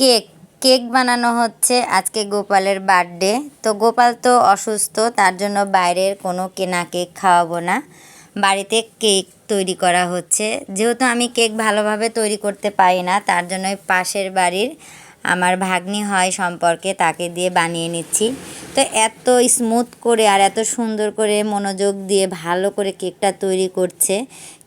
Cake cake বানানো হচ্ছে আজকে গোপালের বার্থডে। তো গোপাল তো অসুস্থ, তার জন্য বাইরের কোনো কেনা কেক খাওয়াবো না। বাড়িতে কেক তৈরি করা হচ্ছে। যেহেতু আমি কেক ভালোভাবে তৈরি করতে পারি না, তার জন্য পাশের বাড়ির আমার ভাগ্নি হয় সম্পর্কে তাকে দিয়ে বানিয়ে নিচ্ছি। তো এত স্মুথ করে আর এত সুন্দর করে মনোযোগ দিয়ে ভালো করে কেকটা তৈরি করছে।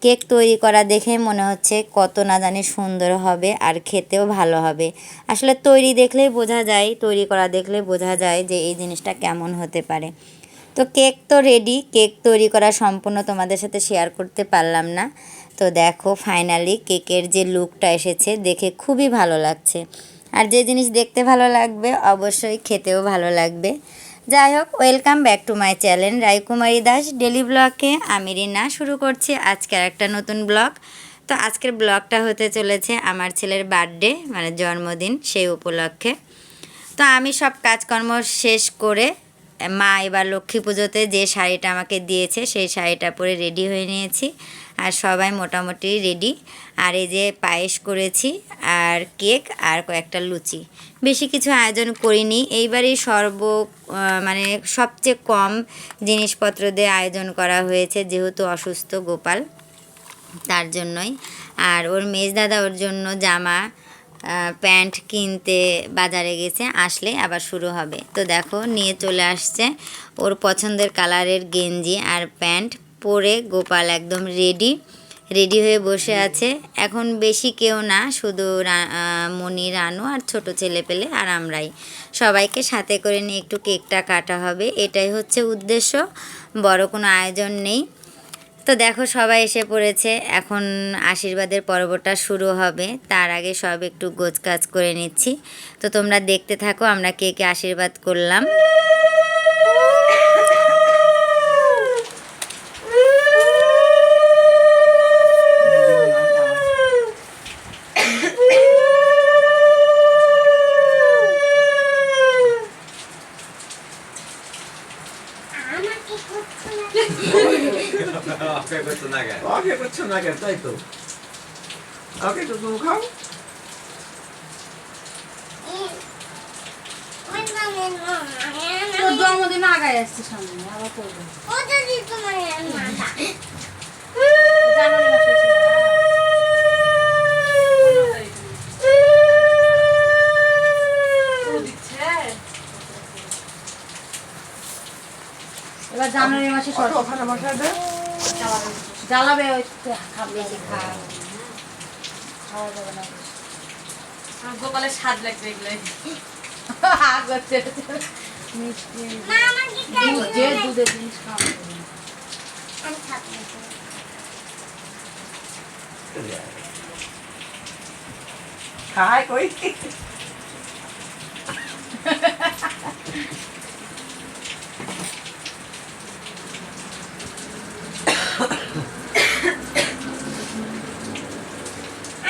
কেক তৈরি করা দেখে মনে হচ্ছে কত না জানি সুন্দর হবে আর খেতেও ভালো হবে। আসলে তৈরি দেখলেই বোঝা যায়, তৈরি করা দেখলে বোঝা যায় যে এই জিনিসটা কেমন হতে পারে। তো কেক তো রেডি কেক তৈরি করা সম্পূর্ণ তোমাদের সাথে শেয়ার করতে পারলাম না। তো দেখো ফাইনালি কেকের যে লুকটা এসেছে, দেখে খুবই ভালো লাগছে। আর যে জিনিস দেখতে ভালো লাগবে, অবশ্যই খেতেও ভালো লাগবে। যাই হোক welcome back to my channel Rajkumari Das daily ব্লগে আমি রিনা। শুরু করছি আজকের একটা নতুন ব্লগ তো আজকের ব্লগটা হতে চলেছে আমার ছেলের বার্থডে মানে জন্মদিন সেই উপলক্ষে। তো আমি সব কাজকর্ম শেষ করে মা এবার লক্ষ্মী পুজোতে যে শাড়িটা আমাকে দিয়েছে, সেই শাড়িটা পরে রেডি হয়ে নিয়েছি। আর সবাই মোটামুটি রেডি আর এই যে পায়েস করেছি, আর কেক, আর কয়েকটা লুচি। বেশি কিছু আয়োজন করিনি। এইবারই সর্ব মানে সবচেয়ে কম জিনিসপত্র দিয়ে আয়োজন করা হয়েছে, যেহেতু অসুস্থ গোপাল, তার জন্যই। আর ওর মেজ দাদা ওর জন্য জামা প্যান্ট কিনতে বাজারে গেছে আসলে আবার শুরু হবে। তো দেখো নিয়ে চলে আসছে ওর পছন্দের কালারের গেঞ্জি আর প্যান্ট। পরে গোপাল একদম রেডি রেডি হয়ে বসে আছে। এখন বেশি কেউ না শুধু মনি রানু আর ছোট ছেলে পেলে আর আমরাই। সবাইকে সাথে করে নিয়ে একটু কেকটা কাটা হবে এটাই হচ্ছে উদ্দেশ্য। বড় কোনো আয়োজন নেই। তো দেখো সবাই এসে পড়েছে। এখন আশীর্বাদের পর্বটা শুরু হবে। তার আগে সব একটু গোছ কাজ করে নিচ্ছি। তো তোমরা দেখতে থাকো আমরা কে কে আশীর্বাদ করলাম। অপেক্ষা করছ না কেন ওকে করছ না কেন তাই তো ওকে তো তুমি খাও তোর জন্মদিন আগায় আসছে সামনে আবার করব জানুয়ারি মাসে ছিল এবার জানুয়ারি মাসে জ্বালাবে বেশি খাওয়া খাওয়া যাবে না। গোপালের স্বাদ লাগবে এগুলো। যে দুধের জিনিস খাওয়া। খায় কই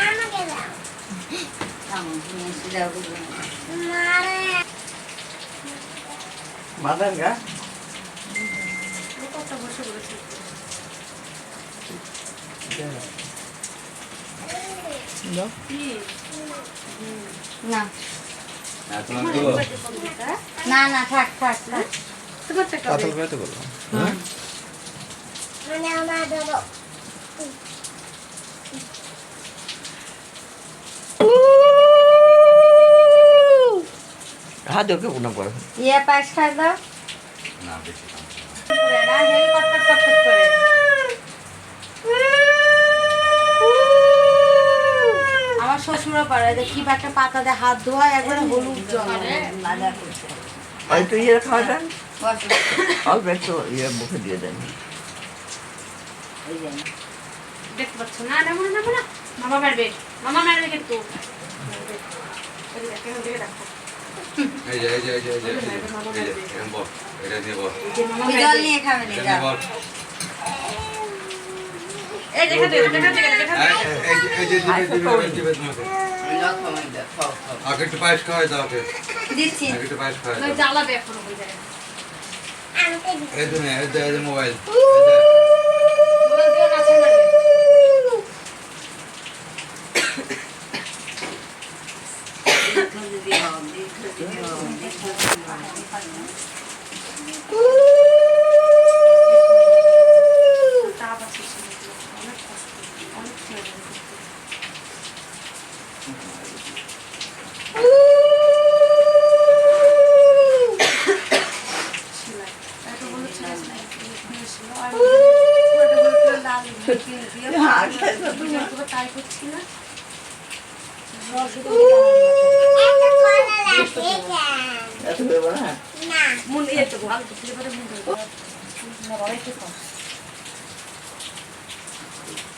আমাকে দাও থামো, গা না। হ্যাঁ, তোমার না না থাক থাক থাক। তোমারটা কবে মানে আমার হাত ওকে প্রণাম করো। ইয়ে পায়েস খাই দাও। না বেশি করে না, হেই কটকট কটকট করে। আমার শ্বশুরও পারে যে কি একটা পাতা দিয়ে হাত ধোয়া একবারে হলুদ জল। বাজার করছে। ইয়ে খাওয়া দেন। অল্প একটু ইয়ে মুখে দিয়ে দেন। এই দেখতে পাচ্ছ? না নেব না না মামা মারবে। মামা মারবে কিন্তু। দেখো, দেখো। এই যে, এই যে, এই যে, এই যে, এই যে, এই যে, এরকম বল। এটা দিয়ে বল। এই যে মামা ওই জল নিয়ে খাবে এটা বল। এই দেখা দে দেখা দে দেখা দে এই, এই, এই যে, দিবে, দিবে, দিবে তোমাকে। আগে একটু পায়েস খাওয়াই দাও ওকে। দিচ্ছি আগে একটু পায়েস খাওয়াই দাও। জ্বালাবে এখনও ওই জায়গায় এই তো নে, এই যে, এই যে মোবাইল। এই যে।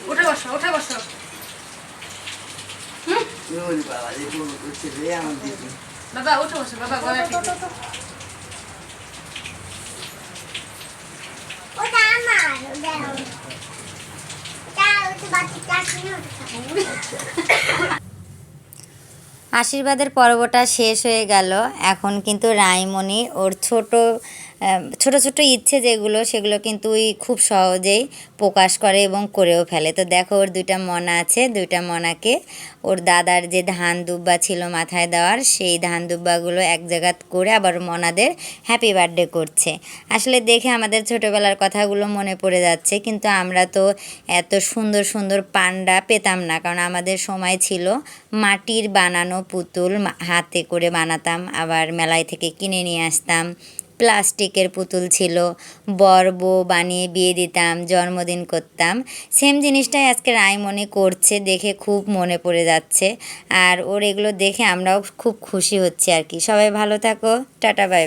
উঠে বসো উঠে বসো বাবা উঠে বসো বাবা গলা ওটা আমার ওটা ওটা ওটা বাচ্চা চাষি না ওটা খাব। আশীর্বাদের পর্বটা শেষ হয়ে গেল। এখন কিন্তু রাইমণি ওর ছোট ছোট ছোট ইচ্ছে যেগুলো, সেগুলো কিন্তু ওই খুব সহজেই প্রকাশ করে এবং করেও ফেলে। তো দেখো, ওর দুইটা মনা আছে। দুইটা মনাকে ওর দাদার যে ধান দুব্বা ছিল মাথায় দেওয়ার, সেই ধান দুব্বাগুলো এক জায়গা করে আবার মনাদের হ্যাপি বার্থডে করছে। আসলে দেখে আমাদের ছোটোবেলার কথাগুলো মনে পড়ে যাচ্ছে, কিন্তু আমরা তো এত সুন্দর সুন্দর পান্ডা পেতাম না, কারণ আমাদের সময় ছিল মাটির বানানো পুতুল, হাতে করে বানাতাম, আবার মেলায় থেকে কিনে নিয়ে আসতাম। প্লাস্টিকের পুতুল ছিল। বর্ব বানিয়ে বিয়ে দিতাম, জন্মদিন করতাম। সেম জিনিসটাই আজকে রায়মণি করছে, দেখে খুব মনে পড়ে যাচ্ছে। আর ওর এগুলো দেখে আমরাও খুব খুশি হচ্ছে আর কি। সবাই ভালো থাকো, টাটা বাই